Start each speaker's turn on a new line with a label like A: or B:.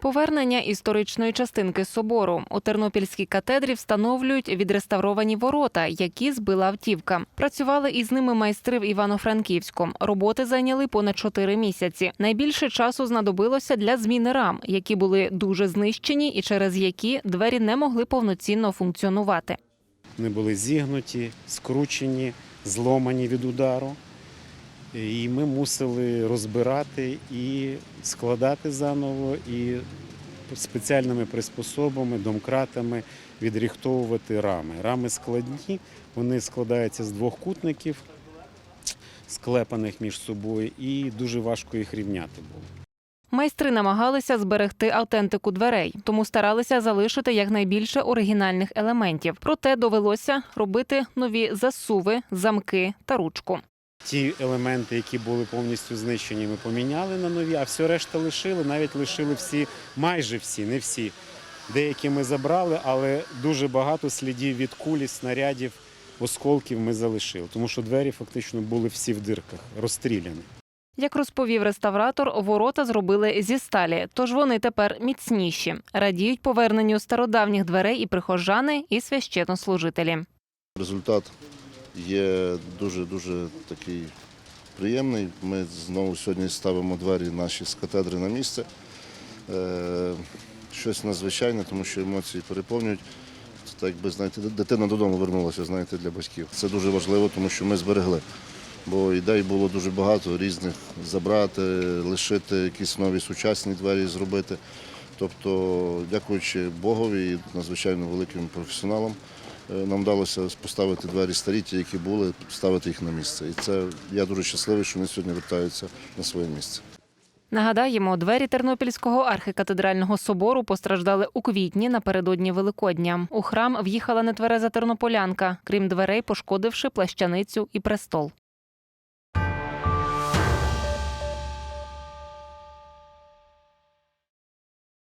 A: Повернення історичної частинки собору у Тернопільській катедрі встановлюють відреставровані ворота, які збила автівка. Працювали із ними майстри в Івано-Франківську. Роботи зайняли понад чотири місяці. Найбільше часу знадобилося для зміни рам, які були дуже знищені і через які двері не могли повноцінно функціонувати.
B: Вони були зігнуті, скручені, зломані від удару. І ми мусили розбирати і складати заново, і спеціальними приспособами, домкратами відріхтовувати рами. Рами складні, вони складаються з двох кутників, склепаних між собою, і дуже важко їх рівняти було.
A: Майстри намагалися зберегти автентику дверей, тому старалися залишити якнайбільше оригінальних елементів. Проте довелося робити нові засуви, замки та ручку.
B: Ті елементи, які були повністю знищені, ми поміняли на нові, а все решта лишили. Навіть лишили всі, майже всі, не всі. Деякі ми забрали, але дуже багато слідів від кулі, снарядів, осколків ми залишили, тому що двері фактично були всі в дирках, розстріляні.
A: Як розповів реставратор, ворота зробили зі сталі, тож вони тепер міцніші. Радіють поверненню стародавніх дверей і прихожани, і священнослужителі.
C: Результат є дуже-дуже такий приємний. Ми знову сьогодні ставимо двері наші з катедри на місце. Е, Щось надзвичайне, тому що емоції переповнюють. Це так, якби знаєте, дитина додому вернулася, знаєте, для батьків. Це дуже важливо, тому що ми зберегли. Бо ідей було дуже багато різних забрати, лишити якісь нові сучасні двері зробити. Тобто, дякуючи Богові і надзвичайно великим професіоналам, нам вдалося поставити двері старі, ті, які були, ставити їх на місце. І це я дуже щасливий, що вони сьогодні вертаються на своє місце.
A: Нагадаємо, двері Тернопільського архікатедрального собору постраждали у квітні напередодні Великодня. У храм в'їхала нетвереза тернополянка, крім дверей, пошкодивши плащаницю і престол.